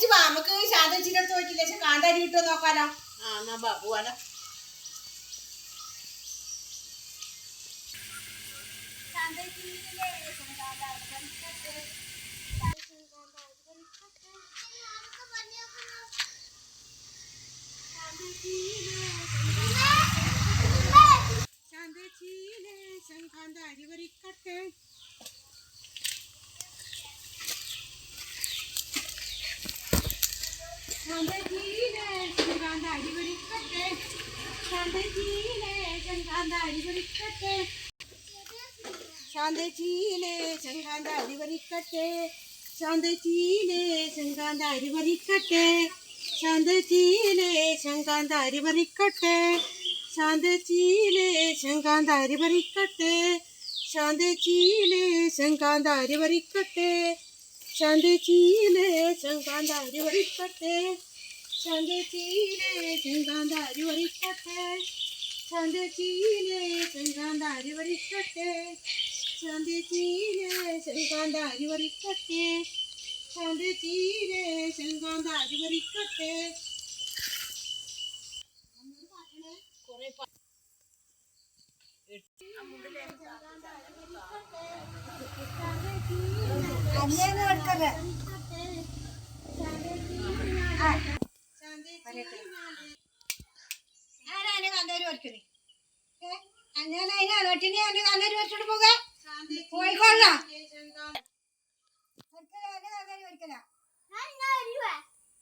ഇജ്ജ് വാ. നമുക്ക് ശാന്തച്ചിന്റെ അടുത്ത് പോയിട്ട് പക്ഷെ കാന്താരി കിട്ടുമോ നോക്കാലോ. ആ എന്നാ ബാ പോവാലോ. ശാന്തച്ചിയിലെ ചീലേ ശങ്കാന്ത അരിവരിക്കട്ടെ ചാന്ത ചീലേ ശങ്കാന്ത അരിവരിക്കട്ടെ ചാന്ത ചീലേ ശങ്കാന്ത അരിവരിക്കട്ടെ ചാന്ത ചീലേ ശങ്കാന്ത അരിവരിക്കട്ടെ ചാന്ത ചീലേ ശങ്കാന്ത അരിവരിക്കട്ടെ ചാന്ത ചീലേ ശങ്കാന്ത അരിവരിക്കട്ടെ ചന്തച്ചിയിലെ ചെങ്കാന്താരി വരിക്കട്ടെ ചന്തച്ചിയിലെ ചെങ്കാന്താരി വരിക്കട്ടെ ചന്തച്ചിയിലെ ചെങ്കാന്താരി വരിക്കട്ടെ ചന്തച്ചിയിലെ ചെങ്കാന്താരി വരിക്കട്ടെ അങ്ങനെ കൊടുക്കട്ടെ അങ്ങനെ അതിനാണ് ഒറ്റിനെ അതിന് കണ്ടേര് വരച്ചോണ്ട് പോകാം. പോയിക്കൊള്ളാം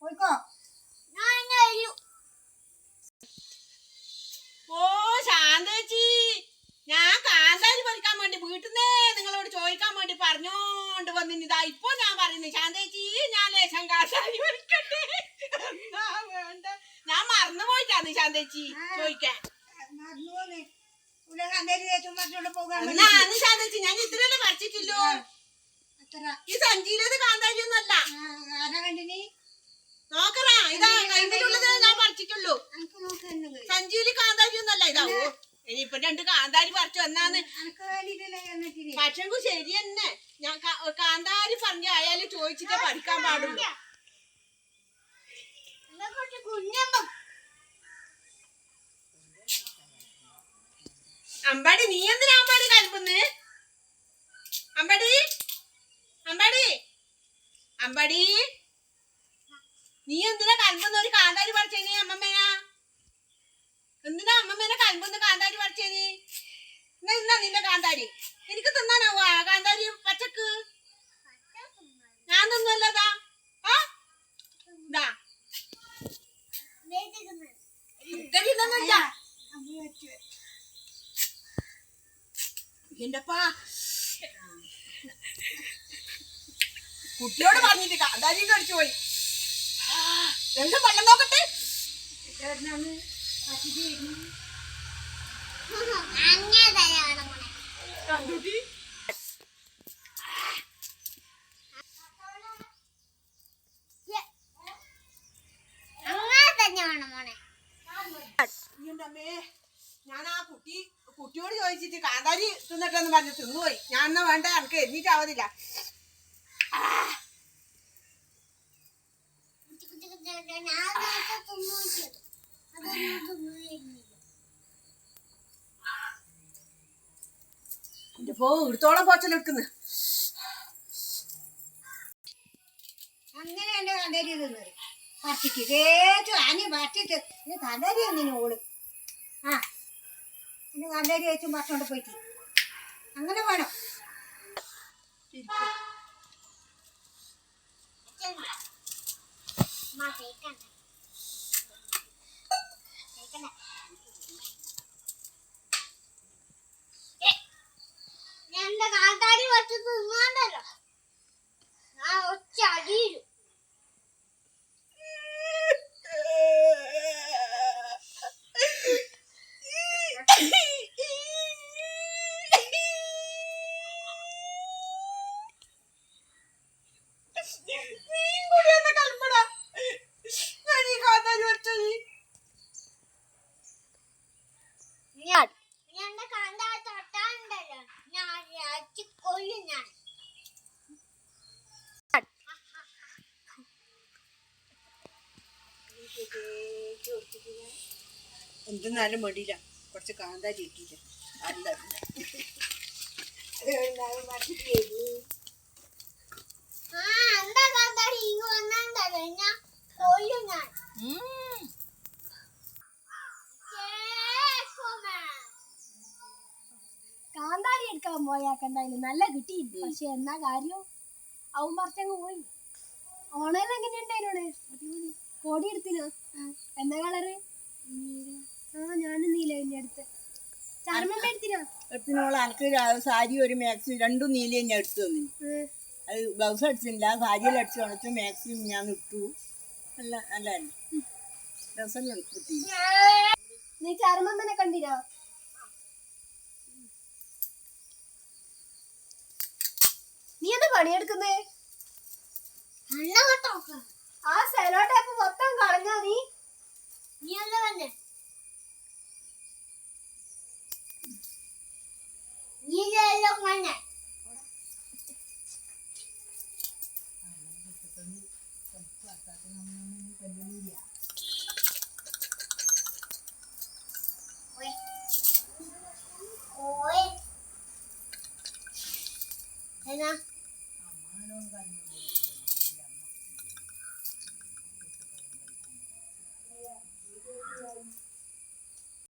പോയിക്കോ. ഓ ശാന്തേച്ചി ഞാൻ കാന്താരി പറിക്കാൻ വേണ്ടി വീട്ടിൽ നിന്ന് നിങ്ങളോട് ചോദിക്കാൻ വേണ്ടി പറഞ്ഞോണ്ട് വന്നിനിതാ ഇപ്പൊ ഞാൻ പറയുന്നു ശാന്തേച്ചി ഞാൻ ലേശം കാന്താരി പറിക്കട്ടെ. വേണ്ട? ഞാൻ മറന്നു പോയിട്ടാണ് ശാന്തേച്ചി ചോദിക്കാൻ. ഇവിടെ ഞാൻ ഇത്രയല്ലേ പറിച്ചിട്ടില്ലോ. ഈ സഞ്ചിയിലത് കാന്താരി ഒന്നല്ല നോക്കറാ ഇതാ കൈമിലുള്ളത് ഞാൻ പറിച്ചിട്ടുള്ളൂ. സഞ്ചിയിൽ കാന്താരി ഒന്നല്ല ഇതാവോ ഇനിയിപ്പൊ രണ്ട് കാന്താരി പറിച്ചു എന്നിട്ടിന് പക്ഷെങ്കു ശരി തന്നെ. ഞാൻ കാന്താരി പറഞ്ഞ അയാൾ ചോദിച്ചിട്ടേ പഠിക്കാൻ പാടുള്ളൂ. അമ്പാടി നീ എന്തിനാ അമ്പാടി കൽപ്പുന്ന് അമ്പാടി അമ്പാടി അമ്പാടി. നീ എന്തിനാ കലമ്പുന്ന ഒരു കാന്താരി പറിച്ചേനി അമ്മമ്മേനാ. എന്തിനാ അമ്മമ്മേനെ കലമ്പുന്ന കാന്താരി പറിച്ചേനി? എന്നാ നിന്റെ കാന്താരി? എനിക്ക് തിന്നാനാവോ ആ കാന്താരി പച്ചക്ക്? ഞാൻ തിന്നല്ലതാ ആ? ഇതാ ഇതടി തിന്നില്ല. എന്റെ കുട്ടിയോട് പറഞ്ഞിട്ടില്ല അതാ കാന്താരി കഴിച്ചു പോയി രണ്ടും വെള്ളം നോക്കട്ടെ അങ്ങനെ ചോദിച്ചിട്ട് കാന്താരി തിന്നിട്ടെന്ന് പറഞ്ഞ് തിന്നുപോയി. ഞാൻ എന്നാ വേണ്ട? എനിക്ക് എഴുന്നിട്ടാവതില്ല എന്റെ പോ ഇടത്തോളം പോച്ചലെടുക്കുന്നു അങ്ങനെ എന്റെ കണ്ടേരി തിന്നത് പറ്റിക്ക് തേച്ചു അനി പറ്റിട്ട് കണ്ടരി ഒന്നിന് ഓൾ ആ. പിന്നെ നല്ലൊരു ചേച്ചും പറഞ്ഞോണ്ട് പോയിട്ട് അങ്ങനെ വേണം കേൾക്കണ്ട കേൾക്കണ്ട എന്തെന്നാലും മടിയില്ല കുറച്ച് കാന്താരി ഇട്ടില്ല അല്ല കാന്താരി? എടുക്കാൻ പോയാക്കണ്ടായിന് നല്ല കിട്ടി പക്ഷെ എന്നാ കാര്യം? അവൻ പറഞ്ഞങ്ങ് പോയി. ഓണേന്ന് എങ്ങനെയുണ്ടായിരുന്നു കോടി എടുത്തിനോ എന്താ കളറ് ആ ഞാനും നീല എന്റെ അടുത്ത് ചർമ്മം എടുത്തിനോ എടുത്തിനോൾ അനക്ക് സാരി ഒരു മാക്സി രണ്ടും നീലയും ഞാൻ എടുത്തു തന്നു അത് ബ്ലൗസ് അടിച്ചില്ല സാരിയിൽ അടിച്ചു ഉണച്ചു മാക്സിയും ഞാൻ ഇട്ടു. അല്ല അല്ല രസമെല്ലാം ഇട്ടു നീ ചർമ്മമ്മനെ കണ്ടിനോ? നീ എന്താ പണിയെടുക്കുന്നേ? നല്ല ആ സെലോ ടേപ്പ് മൊത്തം കളഞ്ഞോ നീ? നീ എന്താ തന്നെ നീ എല്ലാം തന്നെ ഓയ് എന്നാ